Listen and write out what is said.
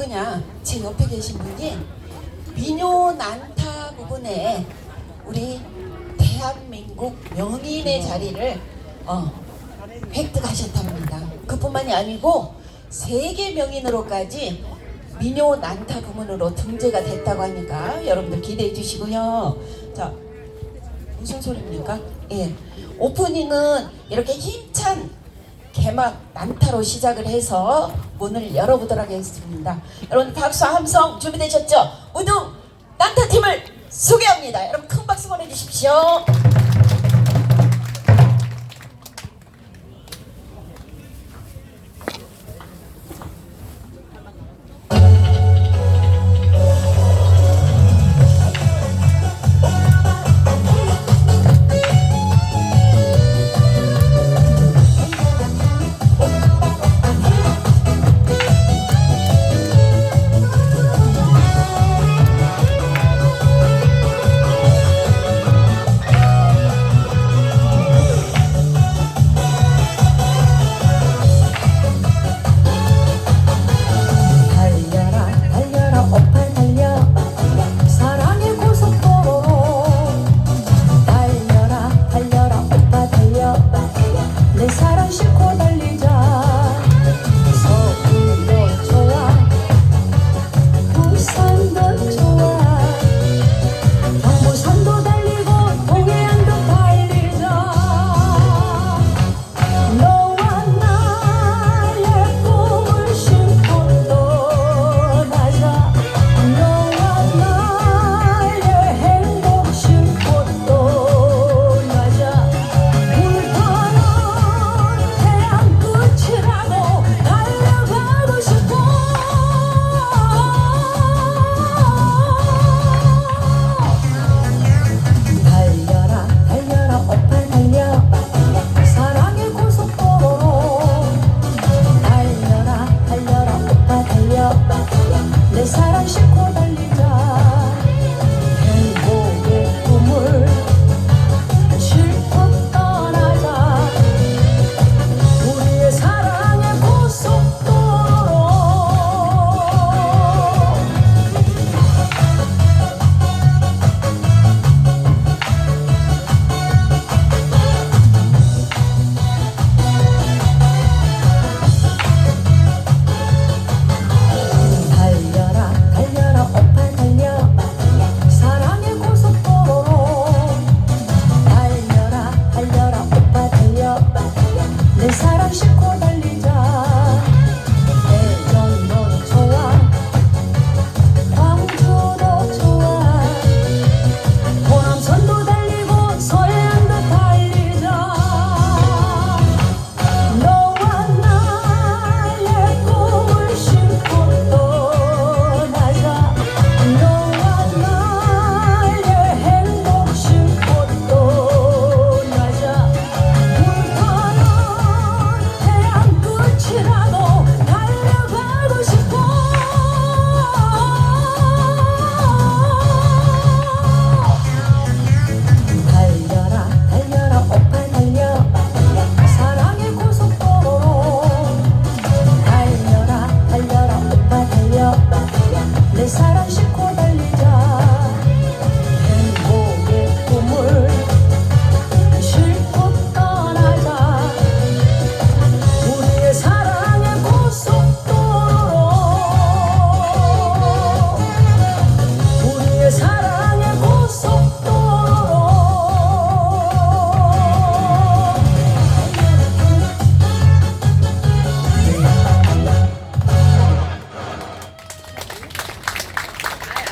누구냐? 제 옆에 계신 분이 민요 난타 부분에 우리 대한민국 명인의 자리를 어, 획득하셨답니다. 그뿐만이 아니고 세계 명인으로까지 민요 난타 부문으로 등재가 됐다고 하니까 여러분들 기대해 주시고요. 자, 무슨 소리입니까? 예. 오프닝은 이렇게 힘찬 개막 난타로 시작을 해서 문을 열어보도록 하겠습니다. 여러분 박수 함성 준비되셨죠? 우등 난타 팀을 소개합니다. 여러분 큰 박수 보내주십시오.